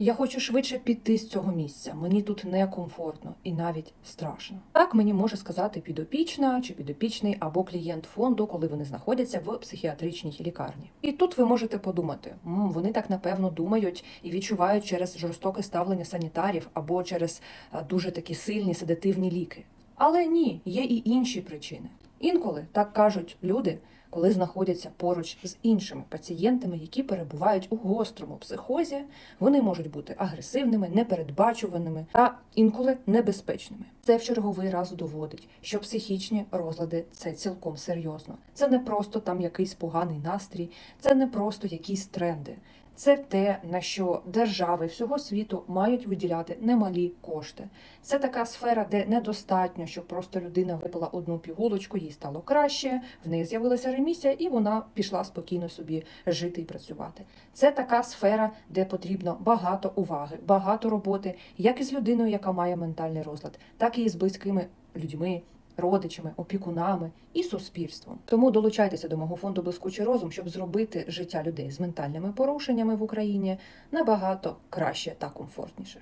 Я хочу швидше піти з цього місця. Мені тут некомфортно і навіть страшно. Так мені може сказати підопічна чи підопічний або клієнт фонду, коли вони знаходяться в психіатричній лікарні. І тут ви можете подумати, «М, вони так напевно думають і відчувають через жорстоке ставлення санітарів або через дуже такі сильні седативні ліки. Але ні, є і інші причини. Інколи так кажуть люди, коли знаходяться поруч з іншими пацієнтами, які перебувають у гострому психозі, вони можуть бути агресивними, непередбачуваними та інколи небезпечними. Це в черговий раз доводить, що психічні розлади це цілком серйозно. Це не просто там якийсь поганий настрій, це не просто якісь тренди. Це те, на що держави всього світу мають виділяти немалі кошти. Це така сфера, де недостатньо, щоб просто людина випила одну пігулочку, їй стало краще, в неї з'явилася ремісія, і вона пішла спокійно собі жити і працювати. Це така сфера, де потрібно багато уваги, багато роботи, як із людиною, яка має ментальний розлад, так і з близькими людьми. Родичами, опікунами і суспільством. Тому долучайтеся до мого фонду Блискучий розум, щоб зробити життя людей з ментальними порушеннями в Україні набагато краще та комфортніше.